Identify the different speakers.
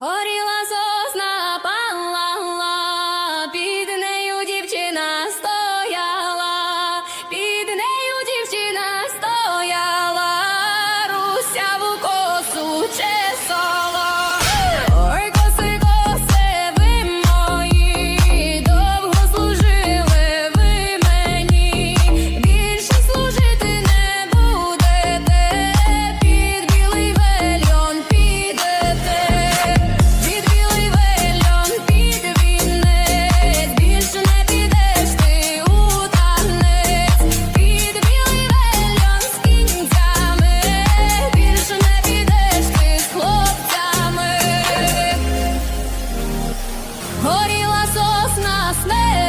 Speaker 1: Горіла last name